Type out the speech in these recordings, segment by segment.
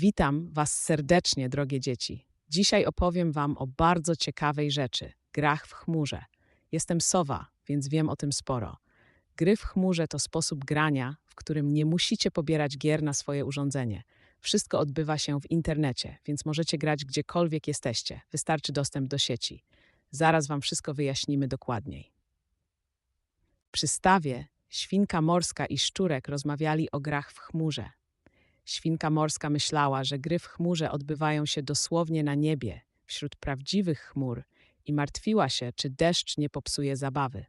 Witam Was serdecznie, drogie dzieci. Dzisiaj opowiem Wam o bardzo ciekawej rzeczy grach w chmurze. Jestem sowa, więc wiem o tym sporo. Gry w chmurze to sposób grania, w którym nie musicie pobierać gier na swoje urządzenie. Wszystko odbywa się w internecie, więc możecie grać gdziekolwiek jesteście. Wystarczy dostęp do sieci. Zaraz Wam wszystko wyjaśnimy dokładniej. Przy stawie świnka morska i szczurek rozmawiali o grach w chmurze. Świnka morska myślała, że gry w chmurze odbywają się dosłownie na niebie, wśród prawdziwych chmur, i martwiła się, czy deszcz nie popsuje zabawy.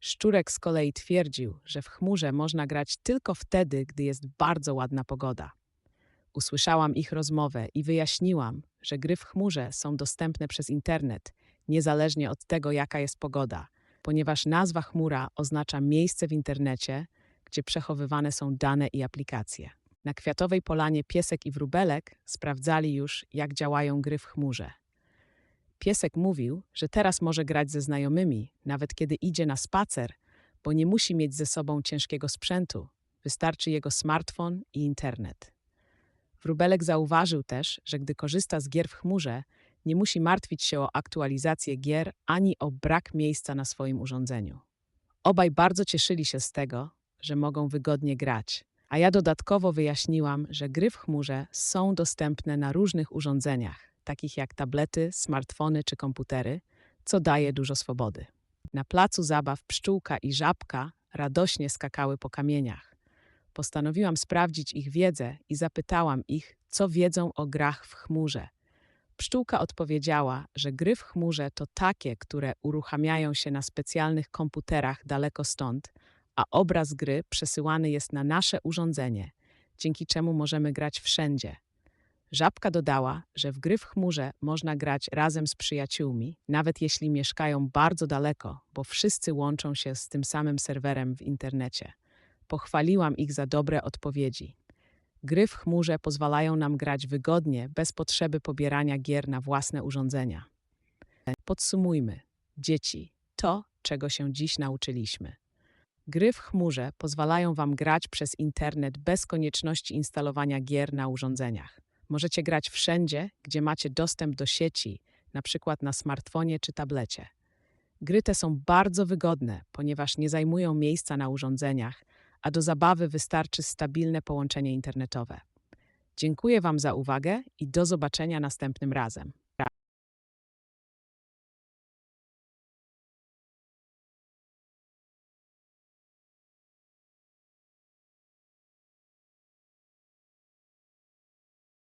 Szczurek z kolei twierdził, że w chmurze można grać tylko wtedy, gdy jest bardzo ładna pogoda. Usłyszałam ich rozmowę i wyjaśniłam, że gry w chmurze są dostępne przez internet, niezależnie od tego, jaka jest pogoda, ponieważ nazwa chmura oznacza miejsce w internecie, gdzie przechowywane są dane i aplikacje. Na kwiatowej polanie piesek i wróbelek sprawdzali już, jak działają gry w chmurze. Piesek mówił, że teraz może grać ze znajomymi, nawet kiedy idzie na spacer, bo nie musi mieć ze sobą ciężkiego sprzętu. Wystarczy jego smartfon i internet. Wróbelek zauważył też, że gdy korzysta z gier w chmurze, nie musi martwić się o aktualizację gier ani o brak miejsca na swoim urządzeniu. Obaj bardzo cieszyli się z tego, że mogą wygodnie grać, a ja dodatkowo wyjaśniłam, że gry w chmurze są dostępne na różnych urządzeniach, takich jak tablety, smartfony czy komputery, co daje dużo swobody. Na placu zabaw pszczółka i żabka radośnie skakały po kamieniach. Postanowiłam sprawdzić ich wiedzę i zapytałam ich, co wiedzą o grach w chmurze. Pszczółka odpowiedziała, że gry w chmurze to takie, które uruchamiają się na specjalnych komputerach daleko stąd, a obraz gry przesyłany jest na nasze urządzenie, dzięki czemu możemy grać wszędzie. Żabka dodała, że w gry w chmurze można grać razem z przyjaciółmi, nawet jeśli mieszkają bardzo daleko, bo wszyscy łączą się z tym samym serwerem w internecie. Pochwaliłam ich za dobre odpowiedzi. Gry w chmurze pozwalają nam grać wygodnie, bez potrzeby pobierania gier na własne urządzenia. Podsumujmy. Dzieci, to, czego się dziś nauczyliśmy. Gry w chmurze pozwalają Wam grać przez internet bez konieczności instalowania gier na urządzeniach. Możecie grać wszędzie, gdzie macie dostęp do sieci, na przykład na smartfonie czy tablecie. Gry te są bardzo wygodne, ponieważ nie zajmują miejsca na urządzeniach, a do zabawy wystarczy stabilne połączenie internetowe. Dziękuję Wam za uwagę i do zobaczenia następnym razem.